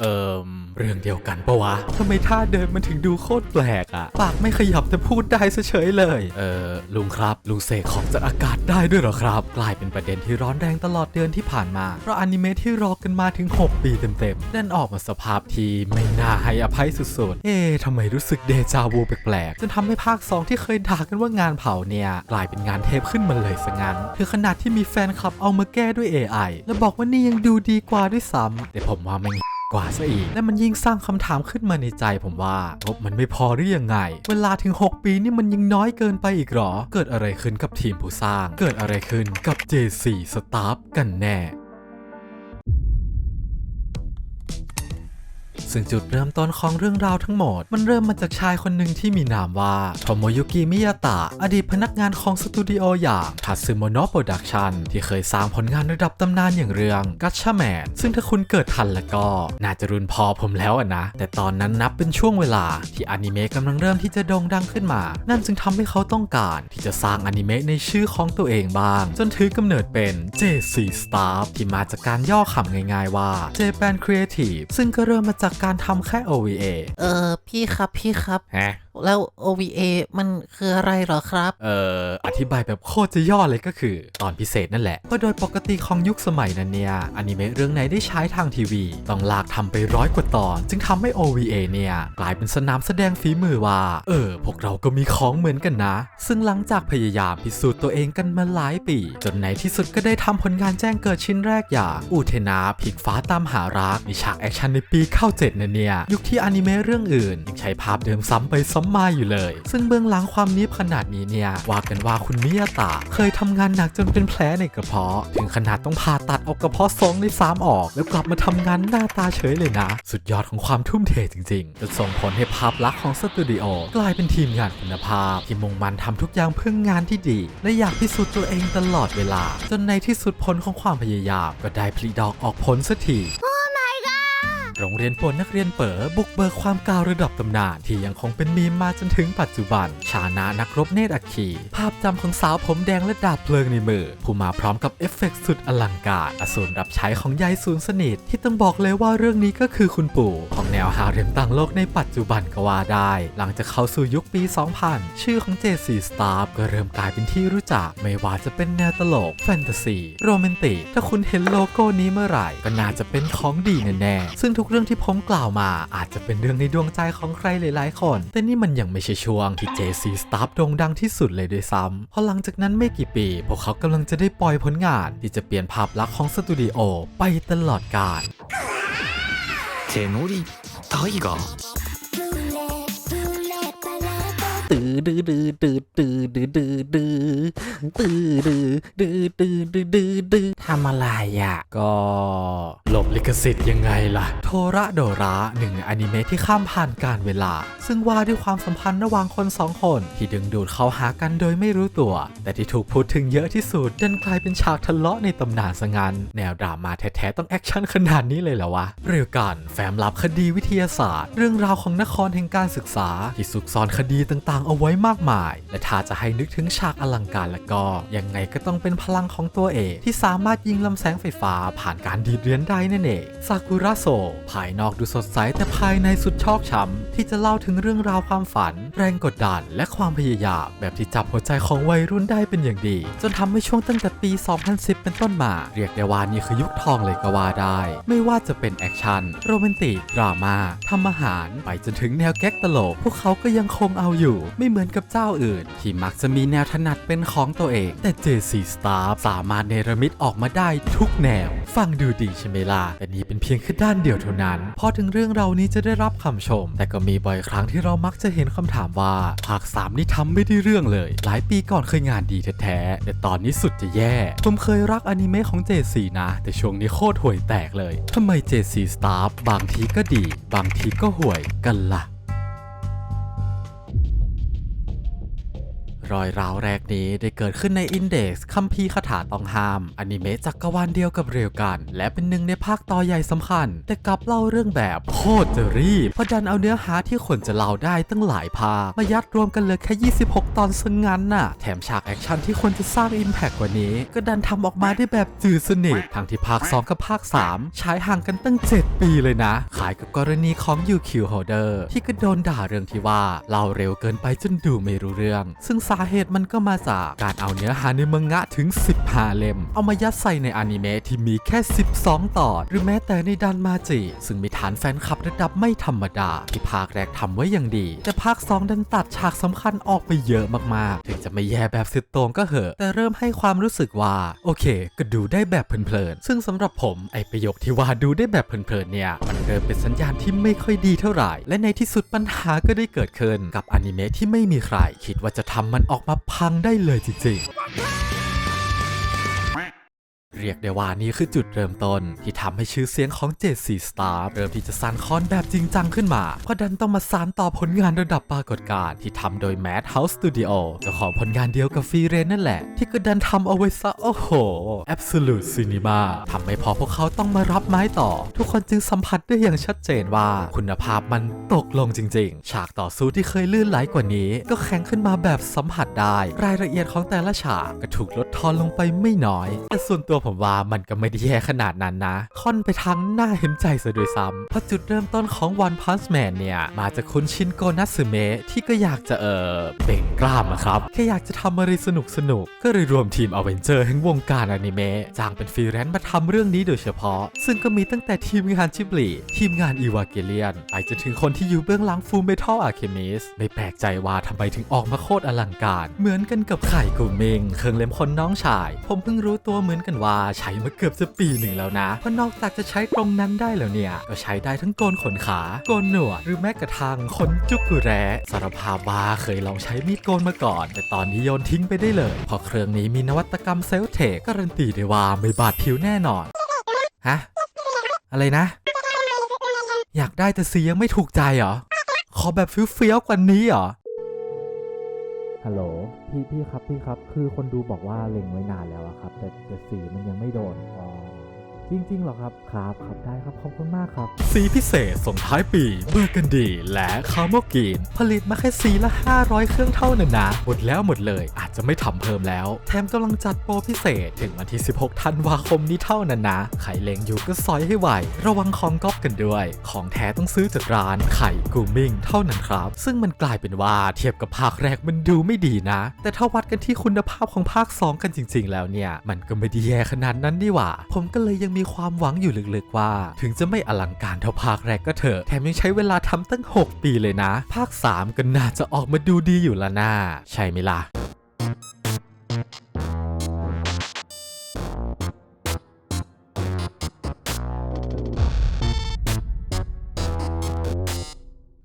เอิมเรื่องเดียวกันปะวะทำไมท่าเดินมันถึงดูโคตรแปลกอะปากไม่ขยับแต่พูดได้ซะเฉยเลย เออลุงครับ ลุงเสกของจากอากาศได้ด้วยเหรอครับ กลายเป็นประเด็นที่ร้อนแรงตลอดเดือนที่ผ่านมา เพราะอนิเมะที่รอกันมาถึง 6 ปีเต็มๆนั่นออกมาสภาพที่ไม่น่าให้อภัยสุดๆ เอ๊ะทำไมรู้สึกเดจาวูแปลกๆจนทำให้ภาค 2 ที่เคยด่ากันว่างานเผาเนี่ย กลายเป็นงานเทปขึ้นมาเลยซะงั้นถึงขนาดที่มีแฟนคลับเอามาแก้ด้วย AI แล้วบอกว่านี่ยังดูดีกว่าด้วยซ้ำแต่ผมว่ามัน กว่าซะอีก และมันยิ่งสร้างคำถามขึ้นมาในใจผมว่างบมันไม่พอหรือยังไง เวลาถึง 6 ปีนี่มันยังน้อยเกินไปอีกหรอ เกิดอะไรขึ้นกับทีมผู้สร้าง เกิดอะไรขึ้นกับ J4 Staff กันแน่ ซึ่งจุดเริ่มต้นของเรื่องราวทั้งหมด มันเริ่มมาจากชายคนหนึ่งที่มีนามว่าโทโมยุกิมิยาตะ อดีตพนักงานของสตูดิโออย่างทัตสึโมโนะโปรดักชันที่เคยสร้างผลงานระดับตำนานอย่างเรื่องกัชชาแมนซึ่งถ้าคุณเกิดทันแล้วก็ น่าจะรุ่นพอผมแล้วอะนะ แต่ตอนนั้นนับเป็นช่วงเวลาที่อนิเมะกำลังเริ่มที่จะโด่งดังขึ้นมา นั่นจึงทำให้เขาต้องการที่จะสร้างอนิเมะในชื่อของตัวเองบ้าง จนถือกำเนิดเป็น J4 Staff ที่มาจากการย่อคำง่ายๆว่า Japan Creative ซึ่งก็เริ่มมาจากการทำแค่ OVA เออพี่ครับพี่ครับฮะ แล้ว OVA มันคืออะไรหรอครับ เอ่อ อธิบายแบบโคตรจะย่อเลยก็คือ ตอนพิเศษนั่นแหละ เพราะโดยปกติของยุคสมัยนั้นเนี่ยอนิเมะเรื่องไหนได้ใช้ทางทีวี ต้องลากทำไปร้อยกว่าตอน จึงทำให้ OVA เนี่ย กลายเป็นสนามแสดงฝีมือว่า เออ พวกเราก็มีของเหมือนกันนะ ซึ่งหลังจากพยายามพิสูจน์ตัวเองกันมาหลายปี จนในที่สุดก็ได้ทำผลงานแจ้งเกิดชิ้นแรกอย่างอูเทนาพิกฟ้าตามหารักในฉากแอคชั่นในปีเข้าเจ็ดนั่นเนี่ยยุคที่อนิเมะเรื่องอื่นยังใช้ภาพเดิมซ้ำไปซ้ำมาอยู่เลย ซึ่งเบื้องหลังความนี้ขนาดนี้เนี่ย ว่ากันว่าคุณมิยาตะเคยทำงานหนักจนเป็นแผลในกระเพาะ ถึงขนาดต้องผ่าตัดเอากระเพาะสองในสามออก แล้วกลับมาทำงานหน้าตาเฉยเลยนะ สุดยอดของความทุ่มเทจริงๆจนส่งผลให้ภาพลักษณ์ของสตูดิโอกลายเป็นทีมงานคุณภาพ ที่มุ่งมั่นทำทุกอย่างเพื่องานที่ดี และอยากพิสูจน์ตัวเองตลอดเวลา จนในที่สุดผลของความพยายามก็ได้ผลิดอกออกผลสักที โรงเรียนปนนักเรียนเป๋อบุกเบิกความกาวระดับตำนาน ที่ยังคงเป็นมีมมาจนถึงปัจจุบัน ชานานักรบเนตรอัคคีภาพจำของสาวผมแดงและดาบเพลิงในมือ ผู้มาพร้อมกับเอฟเฟกต์สุดอลังการอสูรรับใช้ของยายสูนสนิทที่ต้องบอกเลยว่าเรื่องนี้ก็คือคุณปู่ ของแนวฮาเร็มต่างโลกในปัจจุบันก็ว่าได้ หลังจากเข้าสู่ยุคปี 2000 ชื่อของ JC Star ก็เริ่มกลายเป็นที่รู้จัก ไม่ว่าจะเป็นแนวตลกแฟนตาซีโรแมนติกถ้าคุณเห็นโลโก้นี้เมื่อไหร่ ก็น่าจะเป็นของดีแน่ๆซึ่งทุกเรื่องที่ผมกล่าวมาอาจจะเป็นเรื่องในดวงใจของใครหลายๆ คน แต่นี่มันยังไม่ใช่ช่วงที่ JC Star โด่งดังที่สุดเลยด้วยซ้ำเพราะหลังจากนั้นไม่กี่ปี พวกเขากำลังจะได้ปล่อยผลงานที่จะเปลี่ยนภาพลักษณ์ของสตูดิโอไปตลอดกาลเทโนริไทเกอร์ ตื้อดื้อดื้อดื้อดื้อดื้อดื้อดื้อตื้อดื้อดื้อดื้อดื้อดื้อดื้อทำอะไรอะก็หลบลิขสิทธิ์ยังไงล่ะ โทระโดระหนึ่งในอนิเมะที่ข้ามผ่านการเวลา ซึ่งว่าด้วยความสัมพันธ์ระหว่างคนสองคน ที่ดึงดูดเข้าหากันโดยไม่รู้ตัว แต่ที่ถูกพูดถึงเยอะที่สุดดันกลายเป็นฉากทะเลาะในตำนานซะงั้นแนวดราม่าแท้ๆต้องแอคชั่นขนาดนี้เลยเหรอวะเรื่องกันแฟ้มลับคดีวิทยาศาสตร์ เรื่องราวของนครแห่งการศึกษาที่ซุกซ่อนคดีต่างๆเอาไว้มากมาย และถ้าจะให้นึกถึงฉากอลังการแล้วก็ ยังไงก็ต้องเป็นพลังของตัวเอกที่สามารถยิงลำแสงไฟฟ้าผ่านการดีดเรียนได้นั่นเองซากุระโซภายนอกดูสดใสแต่ภายในสุดชอกช้ำที่จะเล่าถึงเรื่องราวความฝันแรงกดดัน และความพยายามแบบที่จับหัวใจของวัยรุ่นได้เป็นอย่างดี จนทำให้ช่วงตั้งแต่ปี 2010 เป็นต้นมา เรียกได้ว่านี่คือยุคทองเลยก็ว่าได้ ไม่ว่าจะเป็นแอคชั่นโรแมนติกดราม่าทำอาหาร ไปจนถึงแนวแก๊กตลก พวกเขาก็ยังคงเอาอยู่ ไม่เหมือนกับเจ้าอื่น ที่มักจะมีแนวถนัดเป็นของตัวเอง แต่ JC Star สามารถเนรมิตออกมาได้ทุกแนว ฟังดูดีใช่ไหมล่ะแต่นี่เป็นเพียงแค่ด้านเดียวเท่านั้น พอถึงเรื่องเรานี้จะได้รับคำชม แต่ก็มีบ่อยครั้งที่เรามักจะเห็นคำถามว่าภาค3นี่ทำไม่ได้เรื่องเลย หลายปีก่อนเคยงานดีแท้ๆแต่ตอนนี้สุดจะแย่ ผมเคยรักอนิเมะของ JC นะ แต่ช่วงนี้โคตรห่วยแตกเลยทำไม JC Star บางทีก็ดี บางทีก็ห่วยกันล่ะ รอยร้าวแรกนี้ได้เกิดขึ้นในอินเด็กซ์คัมภีร์คาถาต้องห้ามอนิเมะจักรวาลเดียวกับเรียวกัน และเป็นหนึ่งในภาคต่อใหญ่สำคัญ แต่กลับเล่าเรื่องแบบโคตรจะรีบเพราะดันเอาเนื้อหาที่ควรจะเล่าได้ตั้งหลายภาคมายัดรวมกันเลยแค่ 26 ตอนซะงงั้นน่ะ แถมฉากแอคชั่นที่ควรจะสร้างอิมแพกกว่านี้ ก็ดันทำออกมาได้แบบจืดสนิททั้งที่ภาค 2 กับภาค3ฉายห่างกันตั้ง 7 ปีเลยนะ ขายกับกรณีของยูคิวโฮเดอร์ที่ก็โดนด่าเรื่องที่ว่าเล่าเร็วเกินไปจนดูไม่รู้เรื่อง ซึ่งสาาเหตุมันก็มาจากการเอาเนื้อหาในมังงะถึง 15 เล่ม เอามายัดใส่ในอนิเมะที่มีแค่ 12 ตอน หรือแม้แต่ในดันมาจิ ซึ่งมีฐานแฟนคลับระดับไม่ธรรมดา ที่ภาคแรกทำไว้อย่างดี แต่ภาค 2 ดันตัดฉากสำคัญออกไปเยอะมากๆ ถึงจะไม่แย่แบบสุดโต่งก็เหอะ แต่เริ่มให้ความรู้สึกว่า โอเค ก็ดูได้แบบเพลินๆ ซึ่งสำหรับผมไอประโยคที่ว่าดูได้แบบเพลินๆเนี่ย มันเริ่มเป็นสัญญาณที่ไม่ค่อยดีเท่าไหร่ และในที่สุดปัญหาก็ได้เกิดขึ้นกับอนิเมะที่ไม่มีใคร คิดว่าจะทำมันออกมาพังได้เลยจริงๆ เรียกได้ว่านี่คือจุดเริ่มต้น ที่ทำให้ชื่อเสียงของ JC Star เริ่มที่จะสั่นคลอนแบบจริงจังขึ้นมา เพราะดันต้องมาสานต่อผลงานระดับปรากฏการณ์ที่ทำโดย Madhouse Studio เจ้าของผลงานเดียวกับฟรีเรนนั่นแหละ ที่ก็ดันทำเอาไว้ซะ โอ้โห Absolute Cinema ทำให้พอพวกเขาต้องมารับไม้ต่อ ทุกคนจึงสัมผัสได้อย่างชัดเจนว่าคุณภาพมันตกลงจริง ๆ ฉากต่อสู้ที่เคยลื่นไหลกว่านี้ ก็แข็งขึ้นมาแบบสัมผัสได้ รายละเอียดของแต่ละฉากก็ถูกลดทอนลงไปไม่น้อย แต่ส่วนตัวผมว่ามันก็ไม่ได้แย่ขนาดนั้นนะค่อนไปทางน่าเห็นใจซะด้วยซ้ำเพราะจุดเริ่มต้นของ One Punch Man เนี่ย มาจากคุณชินโกนัตสึเมะที่ก็อยากจะเออเบ่งกล้ามครับแค่อยากจะทำอะไรสนุกสนุกก็เลยรวมทีมอเวนเจอร์แห่งวงการอนิเมะจ้างเป็นฟรีแลนซ์มาทำเรื่องนี้โดยเฉพาะ ซึ่งก็มีตั้งแต่ทีมงานชิบลีทีมงานอีวาเกเลียนไปจนถึงคนที่อยู่เบื้องหลังฟูเมทัลอะเคมิสไม่แปลกใจว่าทำไมถึงออกมาโคตรอลังการ เหมือนกันกับไข่กูมิงเครื่องเล่มคนน้องชาย ผมเพิ่งรู้ตัวเหมือนกันว่าใช้มาเกือบจะปีหนึ่งแล้วนะเพราะนอกจากจะใช้ตรงนั้นได้แล้วเนี่ย ก็ใช้ได้ทั้งโกนขนขา โกนหนวดหรือแม้กระทั่งขนจุกุแร้สารภาพว่าเคยลองใช้มีดโกนมาก่อน แต่ตอนนี้โยนทิ้งไปได้เลยเพราะเครื่องนี้มีนวัตกรรมเซลเทคการันตีได้ว่าไม่บาดผิวแน่นอนฮะอะไรนะ อยากได้แต่สียังไม่ถูกใจเหรอขอแบบเฟี้ยวกว่านี้เหรอ ฮัลโหลพี่พี่ครับพี่ครับ คือคนดูบอกว่าเล็งไว้นานแล้วอะครับ แต่แต่สีมันยังไม่โดนอ๋อ จริงๆหรอครับครับครับได้ครับขอบคุณมากครับ สีพิเศษส่งท้ายปีเบอร์กันดี และคาร์โมกีน ผลิตมาแค่สีละ 500 เครื่องเท่านั้นนะ หมดแล้วหมดเลย อาจจะไม่ทำเพิ่มแล้ว แถมกำลังจัดโปรพิเศษถึงวันที่ 16 ธันวาคมนี้เท่านั้นนะใครเล็งอยู่ก็ซอยให้ไหว ระวังของก๊อปกันด้วย ของแท้ต้องซื้อจากร้านไข่กูมิงเท่านั้นครับ ซึ่งมันกลายเป็นว่าเทียบกับภาคแรกมันดูไม่ดีนะ แต่ถ้าวัดกันที่คุณภาพของภาค 2 กันจริง ๆ แล้วเนี่ย มันก็ไม่ได้แย่ขนาดนั้นนี่หว่า ผมก็เลยยังมีีความหวังอยู่ลึกๆว่า ถึงจะไม่อลังการเท่าภาคแรกก็เถอะ แถมยังใช้เวลาทำตั้ง 6 ปีเลยนะ ภาค 3 ก็น่าจะออกมาดูดีอยู่ละน่าใช่ไหมล่ะ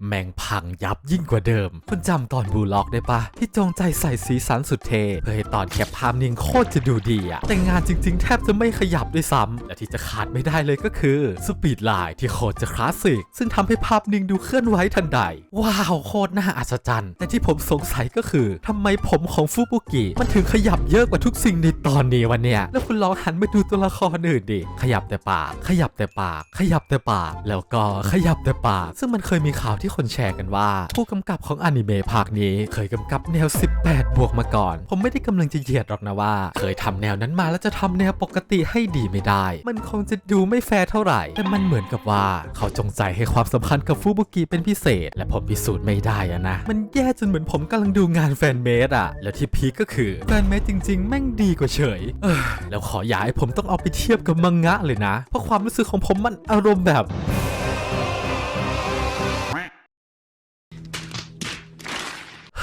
แม่งพังยับยิ่งกว่าเดิม คุณจำตอนบูล็อกได้ปะ ที่จงใจใส่สีสันสุดเท เพื่อให้ตอนแคปภาพนิ่งโคตรจะดูดีอะแต่งานจริง ๆ แทบจะไม่ขยับด้วยซ้ำและที่จะขาดไม่ได้เลยก็คือสปีดไลน์ที่โคตรจะคลาสสิก ซึ่งทำให้ภาพนิ่งดูเคลื่อนไหวทันใด ว้าว โคตรน่าอัศจรรย์ แต่ที่ผมสงสัยก็คือทำไมผมของฟูบุกิมันถึงขยับเยอะกว่าทุกสิ่งในตอนนี้วันเนี้ยแล้วคุณลองหันไปดูตัวละครอื่นดิขยับแต่ปาก ขยับแต่ปาก ขยับแต่ปาก แล้วก็ขยับแต่ปาก ซึ่งมันเคยมีข่าวที่คนแชร์กันว่า ผู้กำกับของอนิเมะภาคนี้เคยกำกับแนว 18 บวกมาก่อน ผมไม่ได้กำลังจะเหยียดหรอกนะว่า เคยทำแนวนั้นมาแล้วจะทำแนวปกติให้ดีไม่ได้ มันคงจะดูไม่แฟร์เท่าไหร่ แต่มันเหมือนกับว่า เขาจงใจให้ความสำคัญกับฟูบุกิเป็นพิเศษ และผมพิสูจน์ไม่ได้อะนะ มันแย่จนเหมือนผมกำลังดูงานแฟนเมดอะแล้วที่พีคก็คือแฟนเมดจริง ๆ แม่งดีกว่าเฉยเออแล้วขออย่าให้ผมต้องเอาไปเทียบกับมังงะเลยนะ เพราะความรู้สึกของผมมันอารมณ์แบบ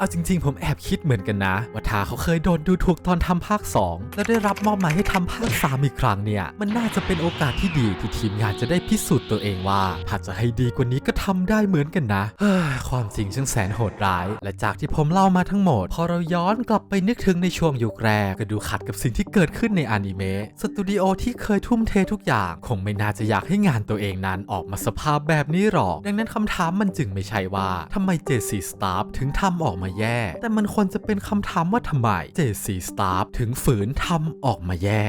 เอาจริงๆ ผมแอบคิดเหมือนกันนะ ว่าถ้าเขาเคยโดนดูถูกตอนทำภาค 2 แล้วได้รับมอบหมายให้ทำภาค 3 อีกครั้งเนี่ย มันน่าจะเป็นโอกาสที่ดีที่ทีมงานจะได้พิสูจน์ตัวเองว่า ถ้าจะให้ดีกว่านี้ก็ทำได้เหมือนกันนะเฮ้ยความจริงช่างแสนโหดร้าย และจากที่ผมเล่ามาทั้งหมด พอเราย้อนกลับไปนึกถึงในช่วงยุคแรกก็ดูขัดกับสิ่งที่เกิดขึ้นในอนิเมะสตูดิโอที่เคยทุ่มเททุกอย่าง คงไม่น่าจะอยากให้งานตัวเองนั้นออกมาสภาพแบบนี้หรอก ดังนั้นคำถามมันจึงไม่ใช่ว่าทำไม JC Staff ถึงทำออกมามาแย่ แต่มันควรจะเป็นคำถามว่าทำไม JC Staff ถึงฝืนทำออกมาแย่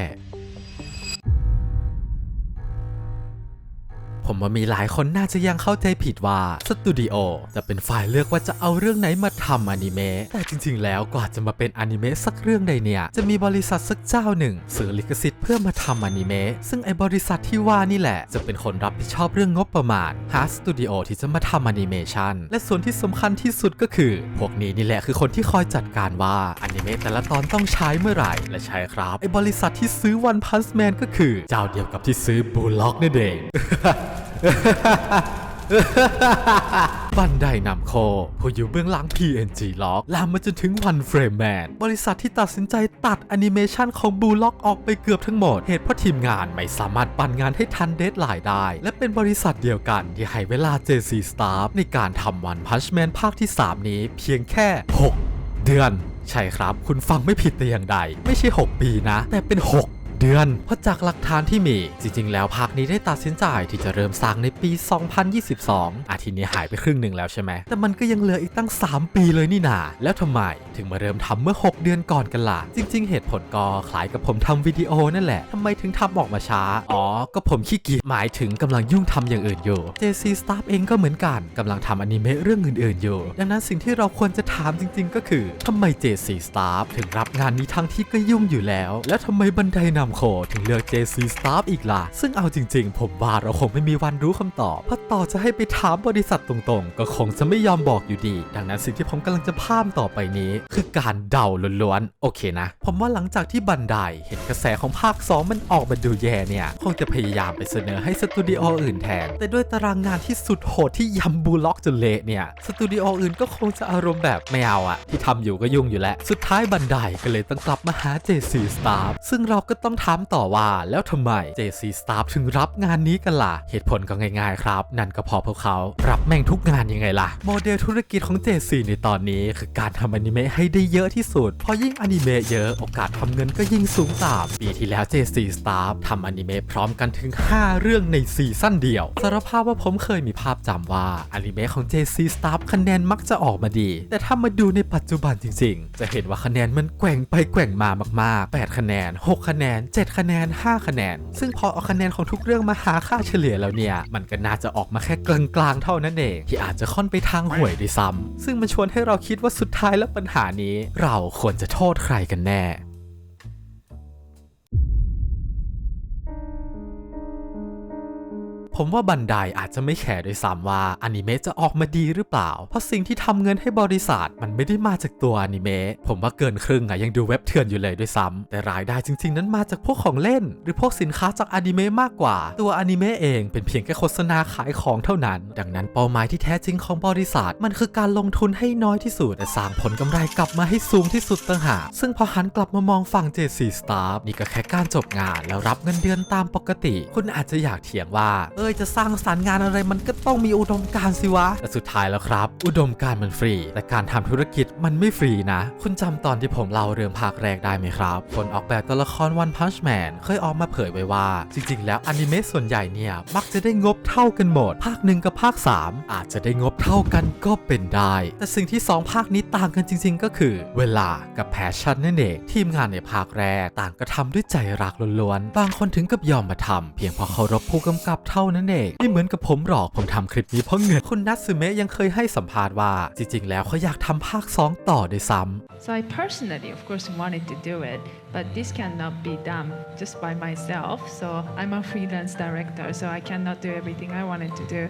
ผมว่ามีหลายคนน่าจะยังเข้าใจผิดว่าสตูดิโอจะเป็นฝ่ายเลือกว่าจะเอาเรื่องไหนมาทำอนิเมะแต่จริง ๆ แล้วกว่าจะมาเป็นอนิเมะสักเรื่องใดเนี่ยจะมีบริษัทสักเจ้าหนึ่งซื้อลิขสิทธิ์เพื่อมาทำอนิเมะซึ่งไอ้บริษัทที่ว่านี่แหละ จะเป็นคนรับผิดชอบเรื่องงบประมาณหาสตูดิโอที่จะมาทำอนิเมชันและส่วนที่สำคัญที่สุดก็คือ พวกนี้นี่แหละคือคนที่คอยจัดการว่าอนิเมะแต่ละตอนต้องใช้เมื่อไหร่และใช่ครับไอ้บริษัทที่ซื้อ One Punch Man ก็คือ เจ้าเดียวกับที่ซื้อบูล็อกนั่นเอง บันไดนำโคผู้อยู่เบื้องหลัง PNG ล็อกลามมาจนถึง One Frame Man บริษัทที่ตัดสินใจตัดแอนิเมชันของบูล็อกออกไปเกือบทั้งหมด เหตุเพราะทีมงานไม่สามารถปั่นงานให้ทันเดทไลน์ได้ และเป็นบริษัทเดียวกันที่ให้เวลา JC Staff ในการทำ One Punch Man ภาคที่ 3 นี้เพียงแค่ 6 เดือน ใช่ครับ คุณฟังไม่ผิดแต่อย่างใด ไม่ใช่ 6 ปีนะ แต่เป็น 6 เดือน เพราะจากหลักฐานที่มี จริงๆ แล้วภาคนี้ได้ตัดสินใจที่จะเริ่มสร้างในปี 2022 อาทิตย์นี้หายไปครึ่งหนึ่งแล้วใช่ไหม แต่มันก็ยังเหลืออีกตั้ง 3 ปีเลยนี่นา แล้วทำไม ถึงมาเริ่มทำเมื่อ 6 เดือนก่อนกันล่ะ จริง ๆ เหตุผลก็คล้ายกับผมทำวิดีโอนั่นแหละทำไมถึงทำออกมาช้า อ๋อ ก็ผมขี้เกียจ หมายถึงกำลังยุ่งทำอย่างอื่นอยู่ JC Staff เองก็เหมือนกันกำลังทำอนิเมะเรื่องอื่นๆ อยู่ ดังนั้นสิ่งที่เราควรจะถามจริง ๆ ก็คือทำไม JC Staff ถึงรับงานนี้ทั้งที่ก็ยุ่งอยู่แล้ว แล้วทำไมบันไดนำโคถึงเลือก JC Staff อีกล่ะ ซึ่งเอาจริงๆ ผมว่าเราคงไม่มีวันรู้คำตอบ เพราะต่อจะให้ไปถามบริษัทตรงๆ ก็คงจะไม่ยอมบอกอยู่ดี ดังนั้นสิ่งที่ผมกำลังจะพามต่อไปนี้ คือการเดาล้วนๆ โอเคนะ ผมว่าหลังจากที่บันไดเห็นกระแสของภาค 2 มันออกมาดูแย่เนี่ย คงจะพยายามไปเสนอให้สตูดิโออื่นแทน แต่ด้วยตารางงานที่สุดโหดที่ยำบูล็อกจนเละเนี่ย สตูดิโออื่นก็คงจะอารมณ์แบบไม่เอาอะที่ทำอยู่ก็ยุ่งอยู่แล้ว สุดท้ายบันไดก็เลยต้องกลับมาหา JC Staff ซึ่งเราก็ต้องถามต่อว่าแล้วทำไม JC Staff ถึงรับงานนี้กันล่ะ เหตุผลก็ง่ายๆครับ นั่นก็เพอพวกเขารับแม่งทุกงานยังไงล่ะ โมเดลธุรกิจของ JC ในตอนนี้ คือการทำอนิเมะให้ได้เยอะที่สุดเพราะยิ่งอนิเมะเยอะโอกาสทำเงินก็ยิ่งสูงตามปีที่แล้ว JC Staff ทำอนิเมะพร้อมกันถึง 5 เรื่องในซีซั่นเดียวสารภาพว่าผมเคยมีภาพจำว่าอนิเมะของ JC Staff คะแนนมักจะออกมาดี แต่ถ้ามาดูในปัจจุบันจริง ๆ จะเห็นว่าคะแนนมันแกว่งไปแกว่งมามากๆ 8 คะแนน 6 คะแนน7 คะแนน 5 คะแนน ซึ่งพอเอาคะแนนของทุกเรื่องมาหาค่าเฉลี่ยแล้วเนี่ย มันก็น่าจะออกมาแค่กลางๆเท่านั้นเอง ที่อาจจะค่อนไปทางห่วยด้วยซ้ำซึ่งมันชวนให้เราคิดว่าสุดท้ายแล้วปัญหานี้ เราควรจะโทษใครกันแน่ ผมว่าบันไดอาจจะไม่แคร์ด้วยซ้ำว่าอนิเมะจะออกมาดีหรือเปล่า เพราะสิ่งที่ทำเงินให้บริษัทมันไม่ได้มาจากตัวอนิเมะผมว่าเกินครึ่งอะยังดูเว็บเถื่อนอยู่เลยด้วยซ้ำแต่รายได้จริง ๆ นั้นมาจากพวกของเล่น หรือพวกสินค้าจากอนิเมะมากกว่า ตัวอนิเมะเองเป็นเพียงแค่โฆษณาขายของเท่านั้น ดังนั้นเป้าหมายที่แท้จริงของบริษัท มันคือการลงทุนให้น้อยที่สุดแต่สร้างผลกำไรกลับมาให้สูงที่สุดต่างหากซึ่งพอหันกลับมามองฝั่ง JC Staff นี่ก็แค่การจบงาน แล้วรับเงินเดือนตามปกติ คุณอาจจะอยากเถียงว่าเอ้ยจะสร้างสรรค์งานอะไรมันก็ต้องมีอุดมการณ์สิวะ แต่สุดท้ายแล้วครับ อุดมการณ์มันฟรี แต่การทำธุรกิจมันไม่ฟรีนะ คุณจำตอนที่ผมเล่าเรื่องภาคแรกได้ไหมครับ คนออกแบบตัวละคร One Punch Man เคยออกมาเผยไว้ว่า จริง ๆ แล้วอนิเมะส่วนใหญ่เนี่ย มักจะได้งบเท่ากันหมด ภาคหนึ่งกับภาค 3 อาจจะได้งบเท่ากันก็เป็นได้ แต่สิ่งที่ 2 ภาคนี้ต่างกันจริง ๆ ก็คือ เวลากับแพชชั่นนั่นเองทีมงานในภาคแรกต่างก็ทำด้วยใจรักล้วนๆบางคนถึงกับยอมมาทำเพียงเพราะเคารพผู้กำกับเท่านัเองไม่เหมือนกับผมหรอกผมทำคลิปนี้เพราะเงินคุณนัทสึเมะยังเคยให้สัมภาษณ์ว่า จริง ๆ แล้วเขาอยากทำภาค 2 ต่อด้วยซ้ำ So I personally, of course, wanted to do it, but this cannot be done just by myself. So I'm a freelance director, so I cannot do everything I wanted to do.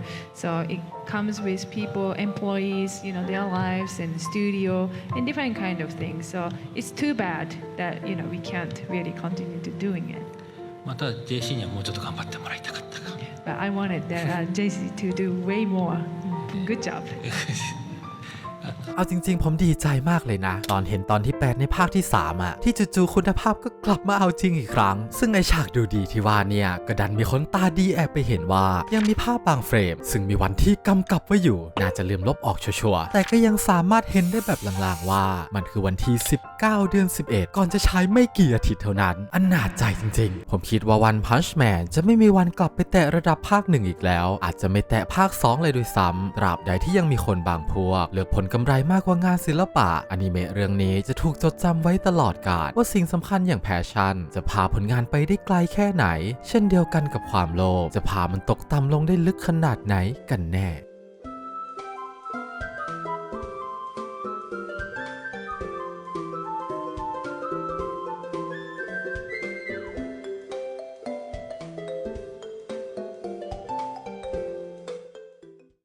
So it comes with people, employees, you know, their lives and studio and different kind of things. So it's too bad that you know we can't really continue to doing it. また JC にはもうちょっと頑張ってもらいたかったか But I wanted the, uh, JC to do way more. Good job. เอาจริง ๆ ผมดีใจมากเลยนะ ตอนเห็นตอนที่ 8 ในภาคที่ 3อะที่จู่ๆคุณภาพก็กลับมาเอาจริงอีกครั้ง ซึ่งไอฉากดูดีที่ว่าเนี่ยก็ดันมีคนตาดีแอบไปเห็นว่า ยังมีภาพบางเฟรม ซึ่งมีวันที่กำกับไว้อยู่ น่าจะลืมลบออกชัวร์ๆแต่ก็ยังสามารถเห็นได้แบบลางๆว่า มันคือวันที่ 19 เดือน 11 ก่อนจะใช้ไม่กี่อาทิตย์เท่านั้น อันน่าใจจริง ๆ ผมคิดว่าวันพันช์แมนจะไม่มีวันกลับไปแตะระดับภาคหนึ่งอีกแล้ว อาจจะไม่แตะภาค 2 เลยด้วยซ้ำตราบใดที่ยังมีคนบางพวก เลือกผลกำไรมากกว่างานศิลปะอนิเมะเรื่องนี้จะถูกจดจำไว้ตลอดกาลว่าสิ่งสำคัญอย่างแพชชั่น จะพาผลงานไปได้ไกลแค่ไหน เช่นเดียวกันกับความโลภจะพามันตกต่ำลงได้ลึกขนาดไหนกันแน่